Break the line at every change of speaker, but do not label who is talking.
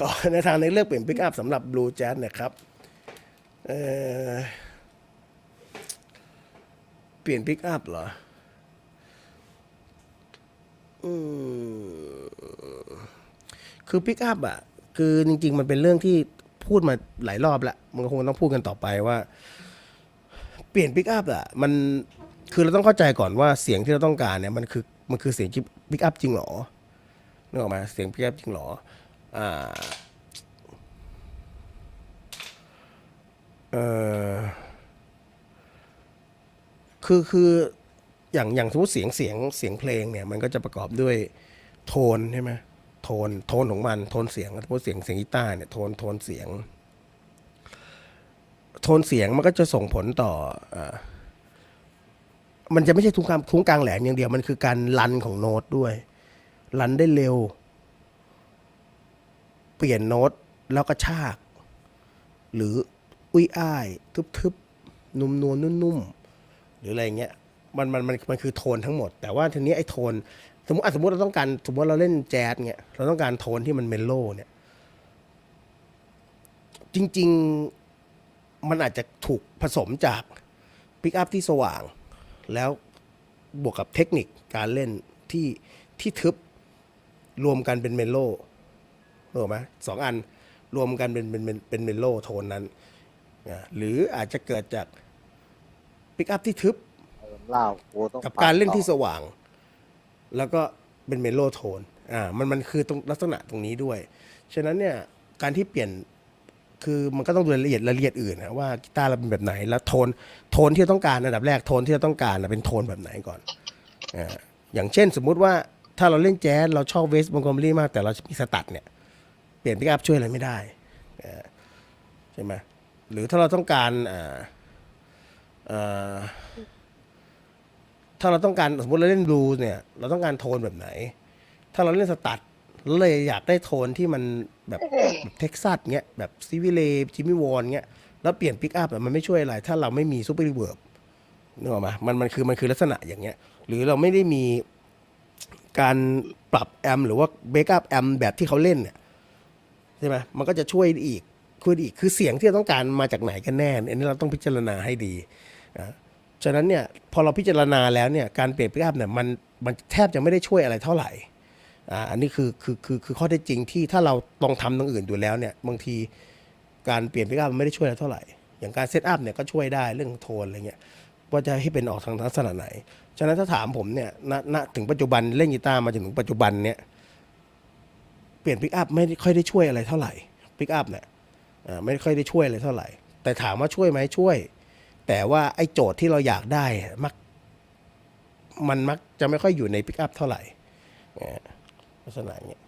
ก็ในทางในเลือกเปลี่ยนปิกอัพสำหรับบลูแจ๊สนะครับเเปลี่ยนปิกอัพเหรอคือปิกอัพอะ คือจริง ๆ มันเป็นเรื่องที่พูดมาหลายรอบแล้วมันก็คงต้องพูดกันต่อไปว่า เปลี่ยนปิกอัพอะ มันคือเราต้องเข้าใจก่อนว่าเสียงที่เราต้องการเนี่ยมันคือมันคือเสียงปิกอัพจริงหรอนึกออกไหมเสียงปิกอัพจริงหรอ คือคืออย่างอย่างสมมติเสียงเสียงเสียงเพลงเนี่ย มันก็จะประกอบด้วยโทนใช่ไหมโทนโทนของมันโทนเสียงสมมติเสียงเสียงกีตาร์เนี่ยโทนโทนเสียง โทนเสียงมันก็จะส่งผลต่ออมันจะไม่ใช่ทุ้งกคำทุ้งกลางแหลมอย่างเดียวมันคือการรันของโน้ตด้วยรันได้เร็ว ปลี่ยนโน้ตแล้วก็ชาก หรืออุ้ยอ้าย ทึบๆ นุ่มนวลนุ่มๆ หรืออะไรเงี้ยมันมันมันมันคือโทนทั้งหมด แต่ว่าทีนี้ไอ้โทน สมมติสมมติเราต้องการสมมติเราเล่นแจ๊สเงี้ยเราต้องการโทนที่มันเมโลเนี่ย จริง ๆ มันอาจจะถูกผสมจากปิกอัพที่สว่าง แล้วบวกกับเทคนิคการเล่นที่ที่ทึบรวมกันเป็นเมโล ถูกไหมสองอันรวมกันเป็นเป็นเป็นเป็นเมโลโทนนั้นนะหรืออาจจะเกิดจากปิกอัพที่ทึบ
เล่าโอ้ต้อง
กับการเล่น
ต่อ
ที่สว่าง แล้วก็เป็นเมโลโทนอ่ามันมันคือตรงลักษณะตรงนี้ด้วย ฉะนั้นเนี่ยการที่เปลี่ยนคือมันก็ต้องดูรายละเอียดรายละเอียดอื่นนะว่ากีตาร์เราเป็นแบบไหนแล้วโทนโทนที่เราต้องการอันดับแรกโทนที่เราต้องการน่ะเป็นโทนแบบไหนก่อนอ่าอย่างเช่นสมมุติว่าถ้าเราเล่นแจ๊สเราชอบเวสต์มอนโกเมอรี่มากแต่เรามีสตัดเนี่ย เปลี่ยนพิกอัพช่วยอะไรไม่ได้อ่าใช่ไหมหรือถ้าเราต้องการอ่าอ่าถ้าเราต้องการสมมติเราเล่นบลูส์เนี่ย เราต้องการโทนแบบไหน ถ้าเราเล่นสตัดเราเลยอยากได้โทนที่มันแบบแบบเท็กซัสเงี้ยแบบซีวิเลจิมมี่วอนเงี้ยแล้วเปลี่ยนปิกอัพมันไม่ช่วยอะไร ถ้าเราไม่มีซูเปอร์รีเวิร์บนึกออกไหมมันมันคือมันคือลักษณะอย่างเงี้ย หรือเราไม่ได้มีการปรับแอมป์หรือว่าเบรกอัพแอมป์แบบที่เขาเล่นเนี่ย ใช่ไหมมันก็จะช่วยอีกช่วยอีกคือเสียงที่เราต้องการมาจากไหนกันแน่อันนี้เราต้องพิจารณาให้ดีนะฉะนั้นเนี่ยพอเราพิจารณาแล้วเนี่ยการเปลี่ยนปิกอัพเนี่ยมันมันแทบจะไม่ได้ช่วยอะไรเท่าไหร่อ่าอันนี้คือคือคือคือข้อเท็จจริงที่ถ้าเราลองทำตรงอื่นอยู่แล้วเนี่ยบางทีการเปลี่ยนปิกอัพมันไม่ได้ช่วยอะไรเท่าไหร่ อย่างการเซตอัพเนี่ยก็ช่วยได้เรื่องโทนอะไรเงี้ยว่าจะให้เป็นออกทางลักษณะไหน ฉะนั้นถ้าถามผมเนี่ยณณถึงปัจจุบันเล่นกีตาร์มาจนถึงปัจจุบันเนี่ย เปลี่ยนปิกอัพไม่ค่อยได้ช่วยอะไรเท่าไหร่ปิกอัพเนี่ยไม่ค่อยได้ช่วยอะไรเท่าไหร่ แต่ถามว่าช่วยไหมช่วย แต่ว่าไอ้โจทย์ที่เราอยากได้มัก มันมักจะไม่ค่อยอยู่ในปิกอัพเท่าไหร่เอ่อลักษณะอย่างเงี้ย